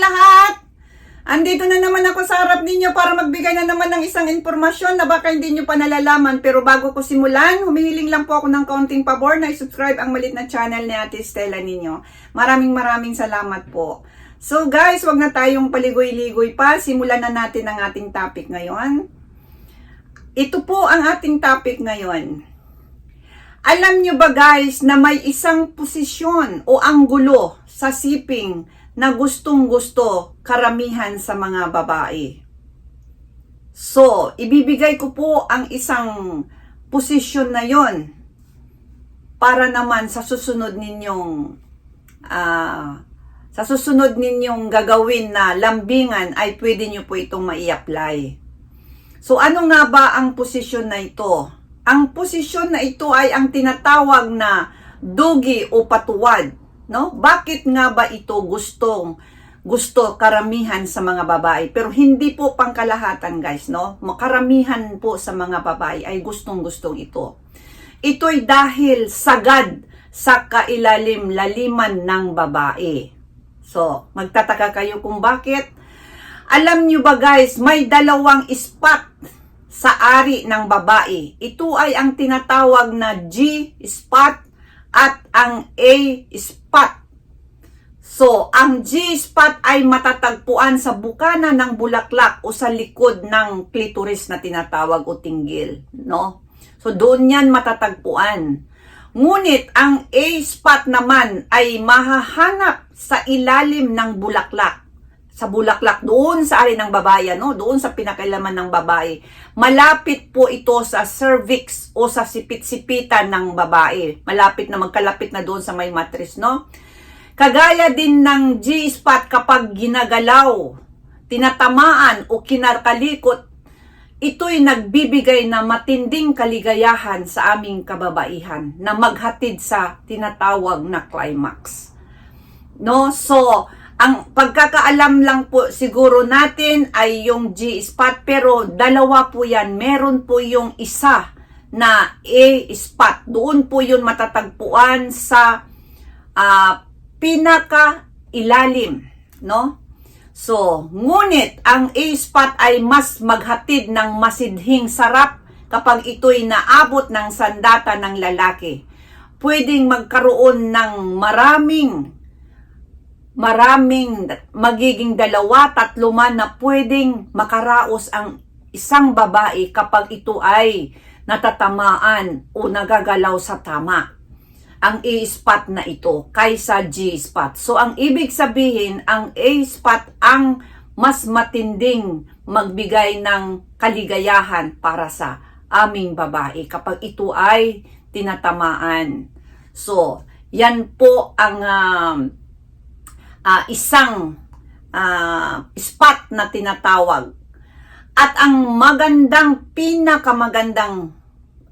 lahat! Andito na naman ako sa harap ninyo para magbigay na naman ng isang impormasyon na baka hindi nyo pa nalalaman. Pero bago ko simulan, humihiling lang po ako ng kaunting pabor na i-subscribe ang malit na channel ni Ate Stella ninyo. Maraming maraming salamat po. So guys, wag na tayong paligoy-ligoy pa. Simulan na natin ang ating topic ngayon. Ito po ang ating topic ngayon. Alam nyo ba guys na may isang posisyon o anggulo sa siping na gustong gusto karamihan sa mga babae? So, ibibigay ko po ang isang posisyon na yon para naman sa susunod ninyong ah, sa susunod ninyong gagawin na lambingan ay pwede nyo po itong mai-apply. So ano nga ba ang posisyon na ito? Ang posisyon na ito ay ang tinatawag na dugi o patuwad, no? Bakit nga ba ito gustong gusto karamihan sa mga babae? Pero hindi po pangkalahatan, guys, no? Makaramihan po sa mga babae ay gustong-gustong ito. Ito'y dahil sagad sa kailalim-laliman ng babae. So, magtataka kayo kung bakit alam nyo ba guys, may dalawang spot sa ari ng babae. Ito ay ang tinatawag na G spot at ang A spot. So, ang G spot ay matatagpuan sa bukana ng bulaklak o sa likod ng clitoris na tinatawag o tinggil, no? So, doon yan matatagpuan. Ngunit ang A spot naman ay mahahanap sa ilalim ng bulaklak sa bulaklak doon sa ari ng babae no doon sa pinakailaman ng babae. Malapit po ito sa cervix o sa sipit-sipitan ng babae. Malapit na magkalapit na doon sa may matris no? Kagaya din ng G-spot kapag ginagalaw tinatamaan o kinarkalikot ito'y nagbibigay na matinding kaligayahan sa aming kababaihan na maghatid sa tinatawag na climax. No? So ang pagkakaalam lang po siguro natin ay yung G-spot pero dalawa po yan. Meron po yung isa na A-spot. Doon po yun matatagpuan sa uh, pinaka ilalim. No? So, ngunit ang A-spot ay mas maghatid ng masidhing sarap kapag ito'y naabot ng sandata ng lalaki. Pwedeng magkaroon ng maraming maraming magiging dalawa, tatlo man na pwedeng makaraos ang isang babae kapag ito ay natatamaan o nagagalaw sa tama. Ang A-spot na ito kaysa G-spot. So ang ibig sabihin, ang A-spot ang mas matinding magbigay ng kaligayahan para sa aming babae kapag ito ay tinatamaan. So, yan po ang um, uh, isang uh, spot na tinatawag. At ang magandang, pinakamagandang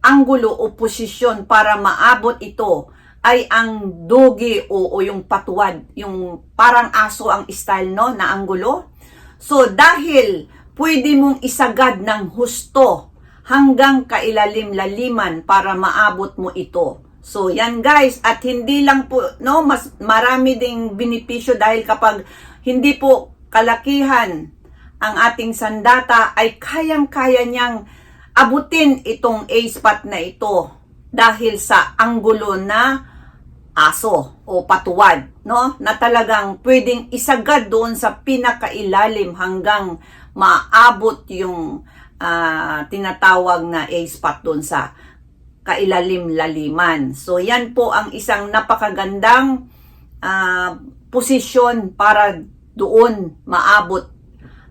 anggulo o posisyon para maabot ito ay ang dogi o, o yung patuwad, yung parang aso ang style no na anggulo. So dahil pwede mong isagad ng husto hanggang kailalim-laliman para maabot mo ito. So, yan guys. At hindi lang po, no, mas marami ding benepisyo dahil kapag hindi po kalakihan ang ating sandata ay kayang-kaya niyang abutin itong A-spot na ito dahil sa anggulo na aso o patuwad, no? Na talagang pwedeng isagad doon sa pinakailalim hanggang maabot yung uh, tinatawag na A-spot doon sa kailalim-laliman. So yan po ang isang napakagandang uh, posisyon para doon maabot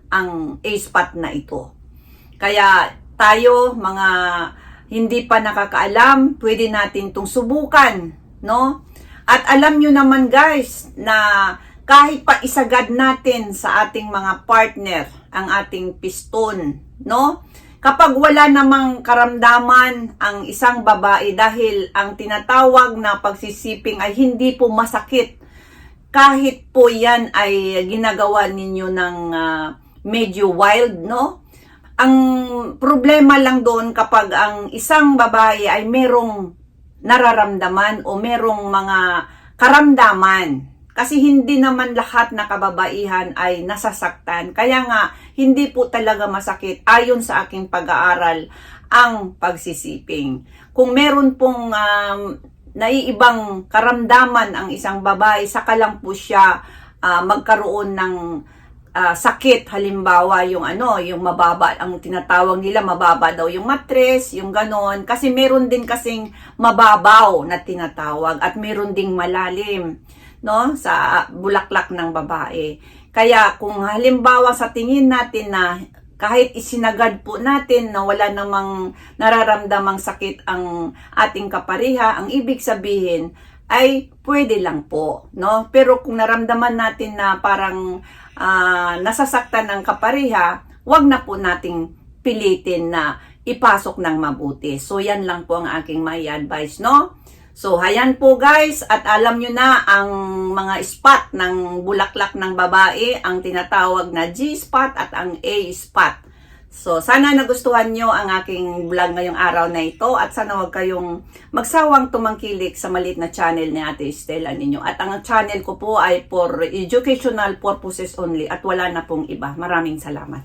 ang A-spot na ito. Kaya tayo mga hindi pa nakakaalam, pwede natin itong subukan, no? At alam nyo naman guys na kahit pa isagad natin sa ating mga partner ang ating piston, no? Kapag wala namang karamdaman ang isang babae dahil ang tinatawag na pagsisiping ay hindi po masakit kahit po yan ay ginagawa ninyo ng uh, medyo wild, no? Ang problema lang doon kapag ang isang babae ay merong nararamdaman o merong mga karamdaman Kasi hindi naman lahat na kababaihan ay nasasaktan. Kaya nga, hindi po talaga masakit ayon sa aking pag-aaral ang pagsisiping. Kung meron pong um, naiibang karamdaman ang isang babae, saka lang po siya ah, magkaroon ng ah, sakit halimbawa yung ano yung mababa ang tinatawag nila mababa daw yung matres yung ganon kasi meron din kasing mababaw na tinatawag at meron ding malalim no sa bulaklak ng babae kaya kung halimbawa sa tingin natin na kahit isinagad po natin na wala namang nararamdamang sakit ang ating kapariha, ang ibig sabihin ay pwede lang po, no? Pero kung naramdaman natin na parang ah, nasasaktan ang kapariha, wag na po nating pilitin na ipasok ng mabuti. So yan lang po ang aking may advice, no? So, hayan po guys, at alam nyo na ang mga spot ng bulaklak ng babae, ang tinatawag na G-spot at ang A-spot. So, sana nagustuhan nyo ang aking vlog ngayong araw na ito at sana huwag kayong magsawang tumangkilik sa maliit na channel ni Ate Estela ninyo. At ang channel ko po ay for educational purposes only at wala na pong iba. Maraming salamat.